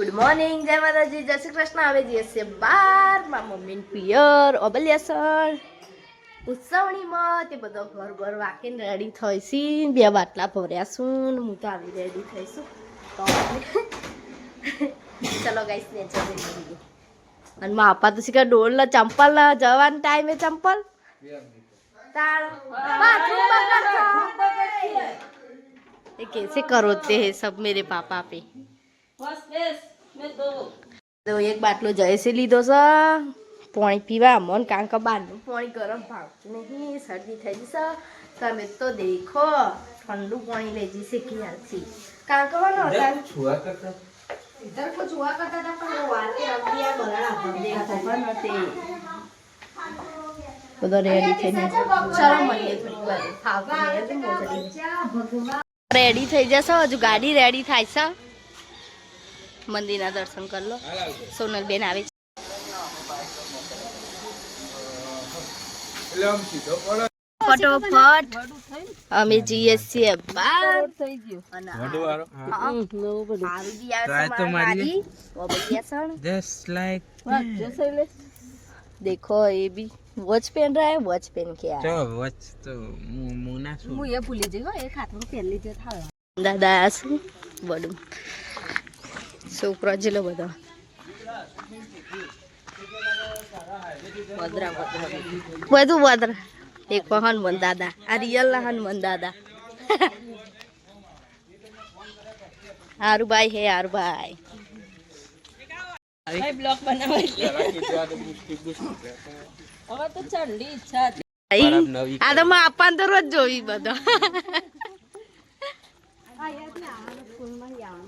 Good morning જય માતાજી જય શ્રી કૃષ્ણ આવે જઈએ છે બાર માં મમ્મી પિયર ઓબલિયાસણ ઉત્સવણીમાં તે બધો ઘર ઘર વાકીને રેડી થઈશી બે બાટલા ભર્યાશું ને હું તો આવી રેડી થઈશું તો ચલો ગાઈસ ને ચલો અને મા આપા તો શીખર ડોલ ચંપલ જવાના ટાઈમે ચંપલ તાળ બાથરૂમ બગડશે ये कैसे करोते हैं सब मेरे पापा पे એક બાટલો જયસી લીધો છે. પાણી પીવા મન કારણ કે બહારનું પાણી ગરમ ભાવતું નહીં શરદી થઈ જશે તમે તો દેખો ઠંડુ પાણી લઈ જશે ક્યાંથી કારણ કે વાનો રેડી થઈને ચાલો રેડી થઈ જશે હજુ ગાડી રેડી થાય છે. મંદિરના દર્શન કરી લો. સોનલબેન આવે છે. અમે જઈએ છીએ દેખો એ બી વોચ પેન રહે વોચ પેન કે આ હું એ ભૂલી જઈ હો એક હાથમાં પહેલી દાદા શું? બડું છોકરો જેલો બધો. બધું વધર દેખો હનુમાન દાદા. આ રિયલ ના હનુમાન દાદા. હારું ભાઈ હે હારું ભાઈ આ તો માં આપવાનું તો રોજ જોવી બધો.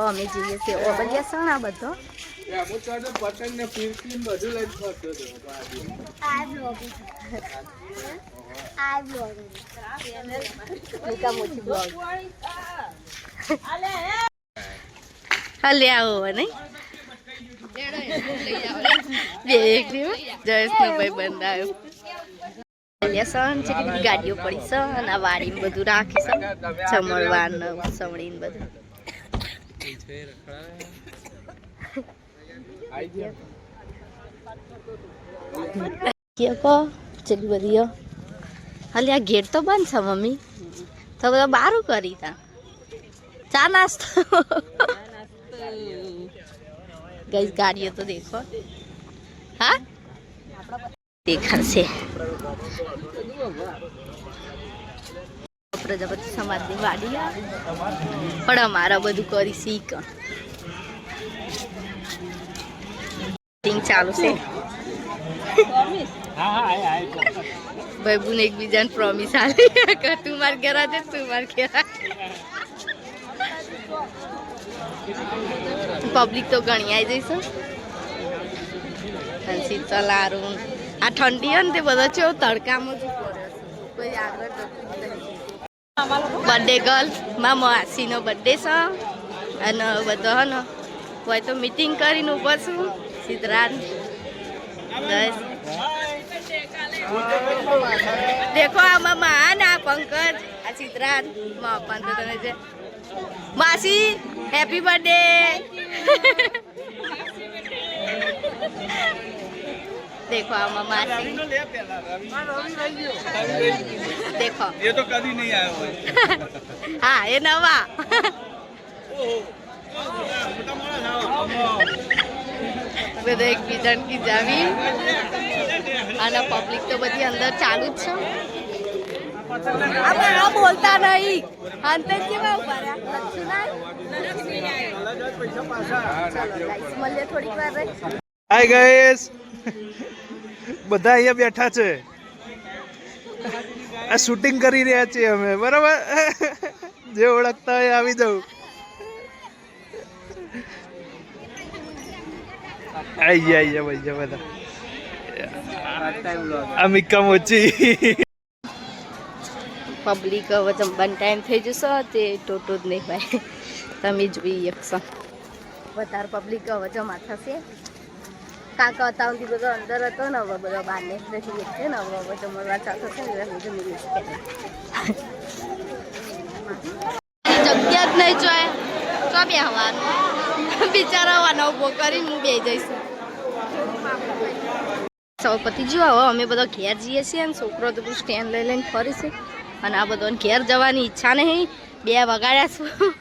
હવે અમે જઈએ છીએ. ઓબલિયા સણ આ બધો. હલે આવો નહીં? બે બંધ આવ્યો લેસન છે કે ગાડીઓ પડી છે અને આ વાડીને બધું રાખી છે ચમળવાન સવડીને બધું. કે કો ચલી બધી હાલે આ ગેટ તો બંધ છે, મમ્મી. તો બધા બારું કરી તા. ચા નાસ્તો. ગઈ ગાડીઓ તો દેખો. હા? દેખાશે પ્રજાપતિ સમાજની વાડી પણ અમારા બધું કરી શીખ. ચાલુ છે. ભાઈ એકબીજાને પ્રોમિસ આલી તું માર ઘેર આજે તું માર ઘેર પબ્લિક તો ઘણી આવી જઈશું શીતલ આરું આ ઠંડી હોય ને તે બધા ચો તડકામાં જ કોઈ આગળ બર્થડે ગર્લમાં માસીનો બર્થડે છે. અને બધો હે હોય તો મીટિંગ કરીને ઊભો છું. સિદ્ધરાજ. દેખો આમાં મા ના પંકજ, આ સિદ્ધરાજ. માં પણ તો છે માસી હેપી બર્થડે દેખો આમાં માસી. દેખો. એ તો કદી નહીં આવ્યો હોય. હા એ નવા. બધા એકબીજાને કીજાવી અને પબ્લિક તો બધી અંદર ચાલુ જ છે. બોલતા નહીં. અંતે કેવા ઊભા લક્ષ્મીનારાયણ? હાય ગાઈસ બધા અહીંયા બેઠા છે. આ શૂટિંગ કરી રહ્યા છીએ અમે બરાબર? જે ઓળખતા હોય આવી જવું આઈ ગયા આઈ ગયા ભાઈ બધા. આ મિક્કા મોચી. પબ્લિક હવે જમવાનો ટાઈમ થઈ જશે તે ટોટો જ નહીં ભાઈ. તમે જોઈ શકશો વધારે પબ્લિક હવે જમા થશે. કાકા હતા સુધી બધો અંદર હતો ને હવે બધો બહાર નીકળી ગયો છે ને હવે હવે જમવા ચાલતો છે ને એટલે જમી શકે જગ્યા જ નહીં જોઈએ તો બે હવાનું. બિચારા ઊભો કરીને હું બે જઈશું. સૌ પતિ જો હવે અમે બધો ઘેર જઈએ છીએ અને છોકરો તો બધું સ્ટેન્ડ લઈ લઈને ફરીશે છે. અને આ બધો ઘેર જવાની ઈચ્છા નહીં. બે વગાડ્યા છું.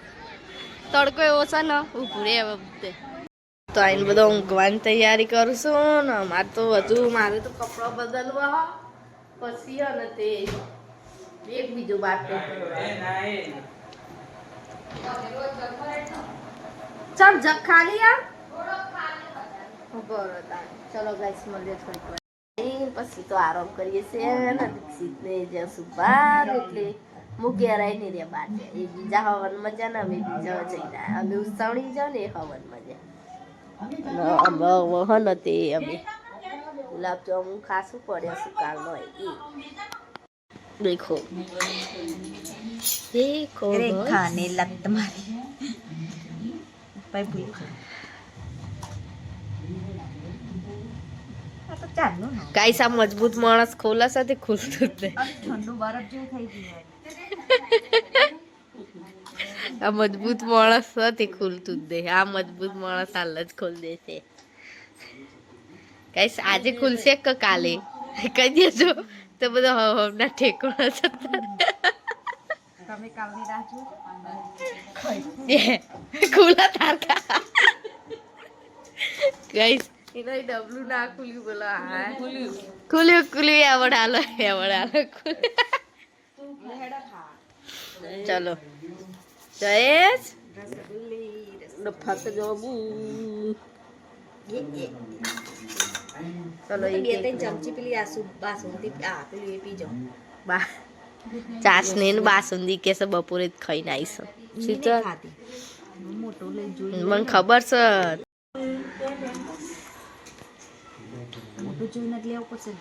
તડકો એવો છે ને ઊભું રે હવે બધે. તો આઈને બધો ઊંઘવાની તૈયારી કરશું ને મારે તો વધુ મારે તો કપડાં બદલવા પછી અને તે એક બીજું બાટલો ચાલ જગ ખાલી આ? બરોબર ચલો ગાઈસ મળીએ થોડીક પછી તો આરામ કરીએ છીએ ને? દીક્ષિતને જ્યાં સુભાર એટલે મૂકી રાઈ ને રે બાટે એ બીજા હવન મજા ને અમે બીજા જઈને. અમે ઉત્સવણી જાવ ને એ હવન જાય અને વહન હતી અમે. ગુલાબજાંબુ ખાસું પડે છે કાલનો એ દેખો. દેખો રેખાને લત મારી. ભાઈ ગાઈસ આ મજબૂત માણસ ખોલા સાથે ખુલતું જ નહીં. ઠંડુ બરફ જેવું થઈ ગયું આ મજબૂત માણસ નથી ખુલતું જ નહીં આ મજબૂત માણસ હાલ જ ખોલ દેશે કઈશ આજે ખુલશે કે કાલે? કહી દેજો તો બધો હમણાં ઠેકોણા જતા. તમે કાલની રાહ એ, તારકા. ગઈસ એનો ડબલું ના ખુલ્યું બોલો હા. ખુલ્યું ખુલ્યું આવડ હાલો આવડ હાલો ચલો. જયેશ ડફા તો જો બુ ચલો બે ત્રણ ચમચી પેલી આસુ બાસુંદી આ પેલી એ પીજો બા ચાસની ને બાસુંદી કે છે બપોરે જ ખાઈને આવીશ શું તો ખાતી મોટો લઈ જોઈ મને ખબર છે મોટું જોઈને જ લેવું પડશે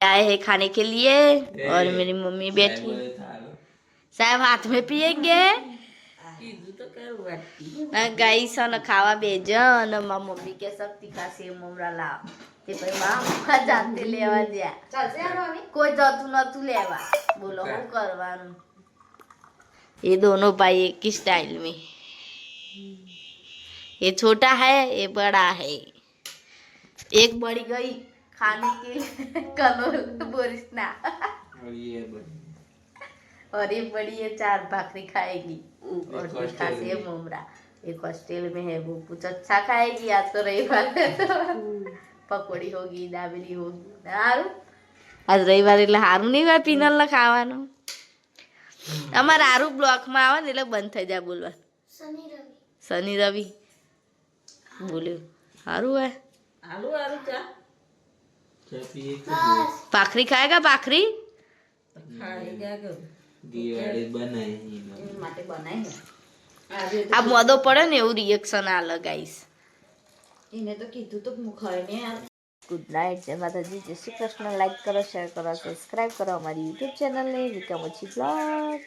आए हैं खाने के लिए और मेरी मम्मी बैठी साहब हाथ में पिएंगे ગઈ છે ને ખાવા બેજ અને મારી મમ્મી કે સબ તીખા સેવ મમરા લાવ તે પછી મારા મુખા જાતે લેવા ગયા ચાલશે આનો હવે કોઈ જતું નતું લેવા બોલો શું કરવાનું ये दोनों भाई एक ही स्टाइल में ये छोटा है ये बड़ा है एक बड़ी गई खाने के लिए कलोल बोरिस्ना और ये बड़ी और ये बड़ी है चार भाकरी खाएगी। और मीठा से मुमरा। एक हॉस्टेल में है वो कुछ अच्छा खाएगी आज तो रविवार। है तो પકોડી હોગી દાબેલી હોગી સારું આજ રવિવારે એટલે સારું નહીં હોય પીનલ ખાવાનું? અમારે સારું બ્લોકમાં આવે ને એટલે બંધ થઈ જાય બોલવા. શનિ રવિ. બોલ્યું. સારું હોય હારું હારું ચા. પાખરી ખાય પાખરી ખાએગા દિવાળી બનાવી માટે બનાવી આ મોદો પડે ને એવું રિએક્શન આ લગાઈશ એને તો કીધું તો મુખાય ને ગુડ નાઇટ જય માતાજી. જય શ્રી કૃષ્ણ. લાઈક કરો શેર કરો સબસ્ક્રાઈબ કરો અમારી યુટ્યુબ ચેનલને વિકમ ઓછી બ્લોગ